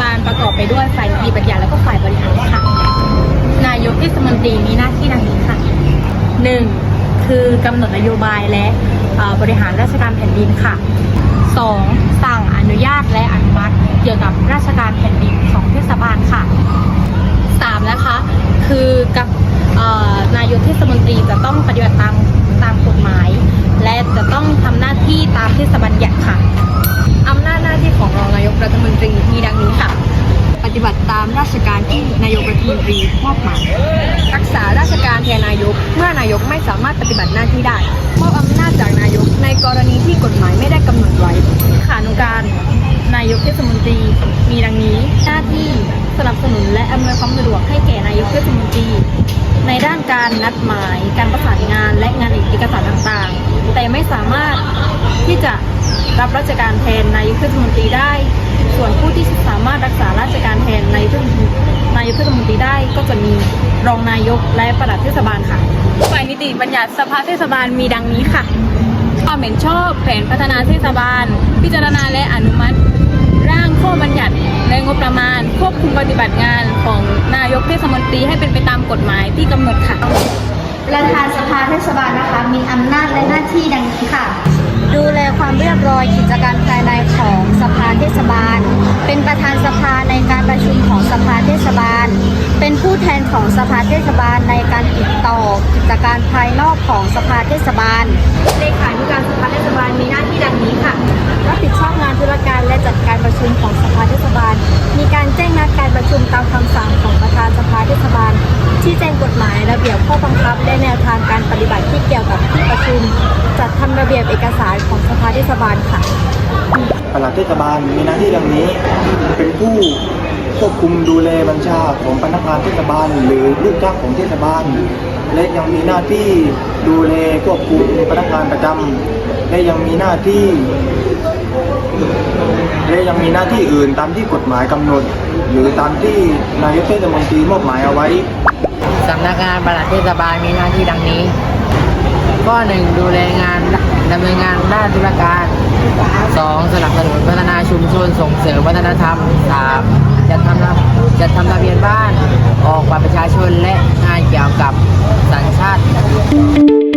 บาลประกอบไปด้วยฝ่ายมีปัญญาและก็ฝ่ายบริหารค่ะ นายกเทศมนตรีมีหน้าที่ดังนี้ค่ะ 1. คือกำหนดนโยบายและบริหารราชการแผ่นดินค่ะ 2. สั่งอนุญาตและอนุมัติเกี่ยว ฏิบัติตามราชการที่นายกรัฐมนตรีมอบหมาย รักษาราชการแทนนายก เมื่อนายกไม่สามารถปฏิบัติหน้าที่ได้มอบอำนาจจากนายกในกรณีที่กฎหมายไม่ได้กำหนดไว้ขานุการนายกเทศมนตรี มีดังนี้หน้าที่สนับสนุนและอำนวยความสะดวกให้แก่นายกเทศมนตรี ในด้านการนัดหมาย การประสานงาน และงานเอกสารต่างๆ แต่ไม่สามารถที่จะรับราชการแทนนายกเทศมนตรีได้ ส่วนผู้ที่สามารถรักษาราชการแทนนทศมนนายกเทศมนตรีได้ก็จะมีรองนายกและประหลัดเทศบาลค่ะฝ่ายนิติบัญญัติสภาเทศบาลมีดังนี้ค่ะ ความเห็นชอบแผนพัฒนาเทศบาล พิจารณาและอนุมัติ ร่างข้อบัญญัติและงบประมาณ ควบคุมปฏิบัติงานของนายกเทศมนตรีให้เป็นไปตามกฎหมายที่กำหนดค่ะประธานสภาเทศบาลนะคะ มีอำนาจและหน้าที่ดังนี้ค่ะ ดูแลความเรียบร้อยกิจการภายในของสภาเทศบาล เป็นประธานสภาในการประชุมของสภาเทศบาล เป็นผู้แทนของสภาเทศบาลในการติดต่อกิจการภายนอกของสภาเทศบาลเลขานุการสภาเทศบาลมีหน้าที่ดังนี้ค่ะรับผิดชอบงานธุรการและจัดการประชุมของสภาเทศบาล มีการแจ้งนัดการประชุมตามคำสั่งของประธานสภาเทศบาล ที่แจ้งกฎหมายระเบียบข้อบังคับและแนวทางการปฏิบัติที่เกี่ยวกับที่ประชุมจัดทำระ เบียบเอกสารของสภาเทศบาลค่ะปลัดเทศบาลมีหน้าที่ดังนี้ เป็นผู้ควบคุมดูแลบัญชาของพนักงานเทศบาล หรือลูกจ้างของเทศบาล และยังมีหน้าที่ดูแลควบคุมพนักงานประจำและยังมีหน้าที่ และยังมีหน้าที่อื่นตามที่กฎหมายกำหนด หรือตามที่นายกเทศมนตรีมอบหมายเอาไว้สำนักงานปลัดเทศบาลมีหน้าที่ดังนี้ ข้อหนึ่งดูแลงานดำเนินงานด้านธุรการ 2. สนับสนุนพัฒนาชุมชนส่งเสริมวัฒนธรรม 3. จัดทำระจัดทำทะเบียนบ้านออกบัตรประชาชนและงานเกี่ยวกับสัญชาติ